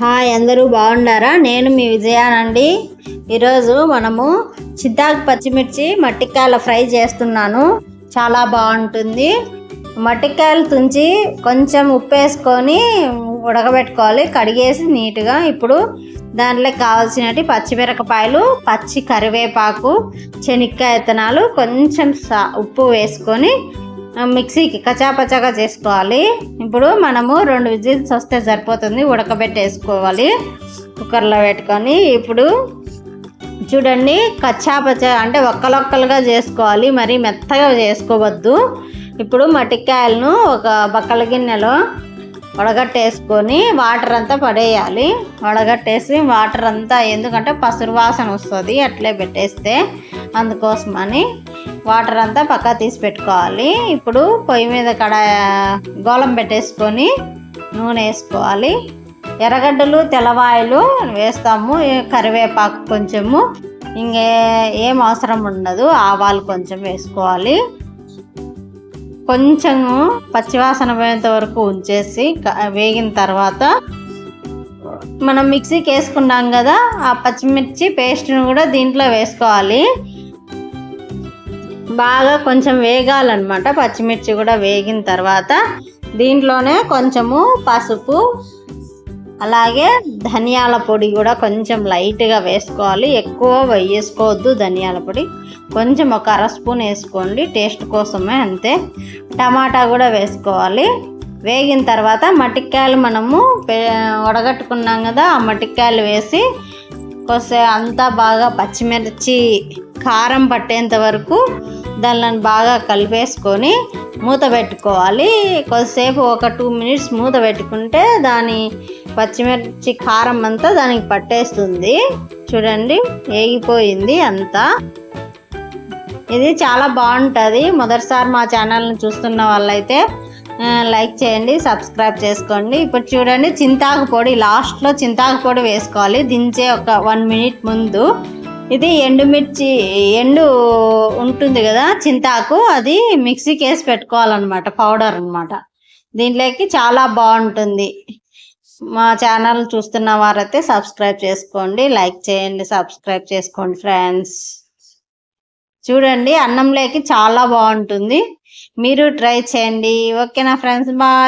Hi అందరూ బాగున్నారా? నేను మీ విజయానండి. ఈరోజు మనము చింతాకు పచ్చిమిర్చి మట్టికాయల ఫ్రై చేస్తున్నాను. చాలా బాగుంటుంది. మట్టికాయలు తుంచి కొంచెం ఉప్పు వేసుకొని ఉడకబెట్టుకోవాలి. కడిగేసి నీట్గా ఇప్పుడు దాంట్లో కావాల్సినవి పచ్చిమిరపకాయలు పచ్చి కరివేపాకు శనక్కాయ విత్తనాలు కొంచెం సా ఉప్పు వేసుకొని మిక్సీకి కచాపచాగా చేసుకోవాలి. ఇప్పుడు మనము రెండు విజిల్స్ వస్తే సరిపోతుంది. ఉడకబెట్టేసుకోవాలి. కుక్కర్లో పెట్టుకొని ఇప్పుడు చూడండి కచ్చాపచా అంటే ఒక్కలొక్కలుగా చేసుకోవాలి. మరి మెత్తగా చేసుకోవద్దు. ఇప్పుడు మట్టికాయలను ఒక బక్కల గిన్నెలో వడగట్టేసుకొని వాటర్ అంతా పడేయాలి. వడగట్టేసి వాటర్ అంతా ఎందుకంటే పసురు వాసన వస్తుంది అట్లే పెట్టేస్తే అందుకోసమని వాటర్ అంతా పక్కా తీసి పెట్టుకోవాలి. ఇప్పుడు పొయ్యి మీద కడ గోళం పెట్టేసుకొని నూనె వేసుకోవాలి. ఎర్రగడ్డలు తెల్లవాయలు వేస్తాము. కరివేపాకు కొంచెము. ఇంకే ఏం అవసరం ఉండదు. ఆవాలు కొంచెం వేసుకోవాలి. కొంచెము పచ్చివాసన పోయేంత వరకు ఉంచేసి వేగిన తర్వాత మనం మిక్సీకి వేసుకున్నాం కదా ఆ పచ్చిమిర్చి పేస్ట్ను కూడా దీంట్లో వేసుకోవాలి. బాగా కొంచెం వేగాలన్నమాట. పచ్చిమిర్చి కూడా వేగిన తర్వాత దీంట్లోనే కొంచెము పసుపు అలాగే ధనియాల పొడి కూడా కొంచెం లైట్గా వేసుకోవాలి. ఎక్కువ వేసుకోవద్దు ధనియాల పొడి. కొంచెం ఒక అర స్పూన్ వేసుకోండి టేస్ట్ కోసమే అంతే. టమాటా కూడా వేసుకోవాలి. వేగిన తర్వాత మట్టికాయలు మనము వడగట్టుకున్నాం కదా ఆ మట్టికాయలు వేసి కొసే అంతా బాగా పచ్చిమిర్చి కారం పట్టేంత వరకు దానిని బాగా కలిపేసుకొని మూత పెట్టుకోవాలి. కొద్దిసేపు ఒక టూ మినిట్స్ మూత పెట్టుకుంటే దాని పచ్చిమిర్చి కారం అంతా దానికి పట్టేస్తుంది. చూడండి వేగిపోయింది అంతా. ఇది చాలా బాగుంటుంది. మొదటిసారి మా ఛానల్ని చూస్తున్న వాళ్ళైతే లైక్ చేయండి సబ్స్క్రైబ్ చేసుకోండి. ఇప్పుడు చూడండి చింతాకు పొడి లాస్ట్లో చింతాకు పొడి వేసుకోవాలి. దించే ఒక వన్ మినిట్ ముందు. ఇది ఎండుమిర్చి ఎండు ఉంటుంది కదా చింతాకు అది మిక్సీకి వేసి పెట్టుకోవాలన్నమాట పౌడర్ అనమాట దీంట్లోకి చాలా బాగుంటుంది. మా ఛానల్ చూస్తున్న వారైతే సబ్స్క్రైబ్ చేసుకోండి లైక్ చేయండి సబ్స్క్రైబ్ చేసుకోండి ఫ్రెండ్స్. చూడండి అన్నంలోకి చాలా బాగుంటుంది. మీరు ట్రై చేయండి. ఓకేనా ఫ్రెండ్స్ బాయ్.